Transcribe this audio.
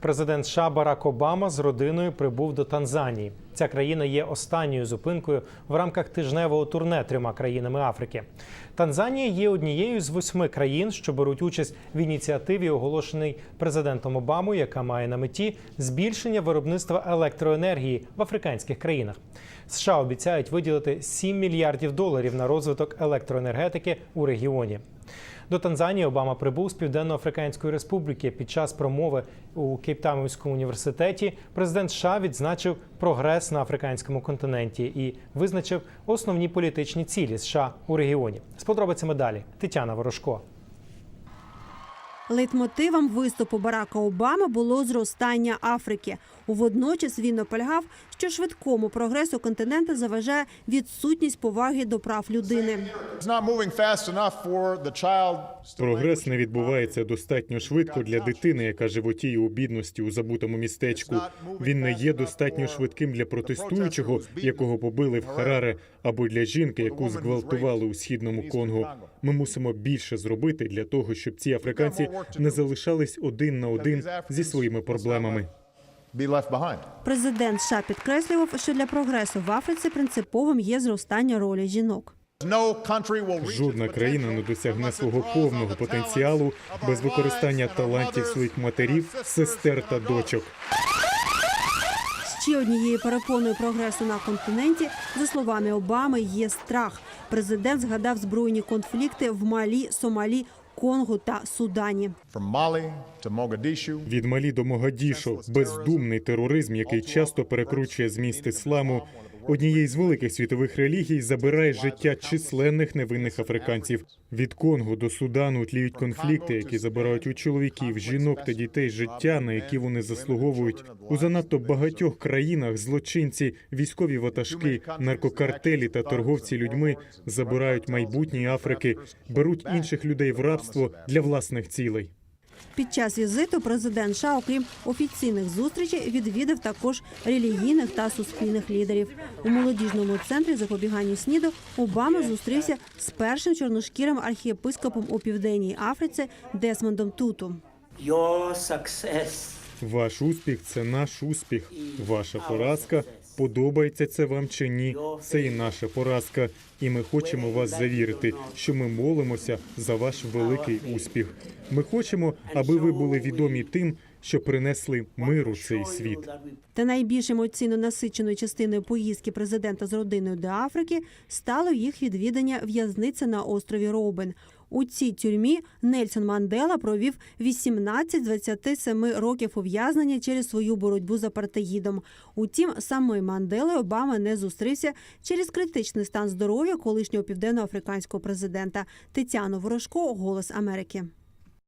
Президент США Барак Обама з родиною прибув до Танзанії. Ця країна є останньою зупинкою в рамках тижневого турне трьома країнами Африки. Танзанія є однією з восьми країн, що беруть участь в ініціативі, оголошеній президентом Обамою, яка має на меті збільшення виробництва електроенергії в африканських країнах. США обіцяють виділити 7 мільярдів доларів на розвиток електроенергетики у регіоні. До Танзанії Обама прибув з Південно-Африканської Республіки. Під час промови у Кейптаунському університеті президент США відзначив прогрес на африканському континенті і визначив основні політичні цілі США у регіоні. З подробицями далі Тетяна Ворожко. Лейтмотивом виступу Барака Обами було зростання Африки. Водночас він наполягав, що швидкому прогресу континенту заважає відсутність поваги до прав людини. Прогрес не відбувається достатньо швидко для дитини, яка животіє у бідності у забутому містечку. Він не є достатньо швидким для протестуючого, якого побили в Хараре, або для жінки, яку зґвалтували у східному Конго. Ми мусимо більше зробити для того, щоб ці африканці не залишались один на один зі своїми проблемами. Президент США підкреслював, що для прогресу в Африці принциповим є зростання ролі жінок. Жодна країна не досягне свого повного потенціалу без використання талантів своїх матерів, сестер та дочок. Ще однією перепоною прогресу на континенті, за словами Обами, є страх. Президент згадав збройні конфлікти в Малі, Сомалі, Конго та Судані. Від Малі до Могадішу бездумний тероризм, який часто перекручує зміст ісламу. Однієї з великих світових релігій забирає життя численних невинних африканців. Від Конго до Судану тліють конфлікти, які забирають у чоловіків, жінок та дітей життя, на які вони заслуговують. У занадто багатьох країнах злочинці, військові ватажки, наркокартелі та торговці людьми забирають майбутнє Африки, беруть інших людей в рабство для власних цілей. Під час візиту президент США, окрім офіційних зустрічей, відвідав також релігійних та суспільних лідерів. У молодіжному центрі запобіганню СНІДу Обама зустрівся з першим чорношкірим архієпископом у південній Африці Десмондом Туту. Ваш успіх це наш успіх. Ваша поразка подобається це вам чи ні. Це і наша поразка. І ми хочемо вас завірити, що ми молимося за ваш великий успіх. Ми хочемо, аби ви були відомі тим, що принесли мир у цей світ. Та найбільш емоційно насиченою частиною поїздки президента з родиною до Африки стало їх відвідання в'язниці на острові Робен. У цій тюрмі Нельсон Мандела провів 18 з 27 років ув'язнення через свою боротьбу з апартеїдом. Утім, самої Мандели Обама не зустрівся через критичний стан здоров'я колишнього південноафриканського президента Тетяну Ворожко, Голос Америки.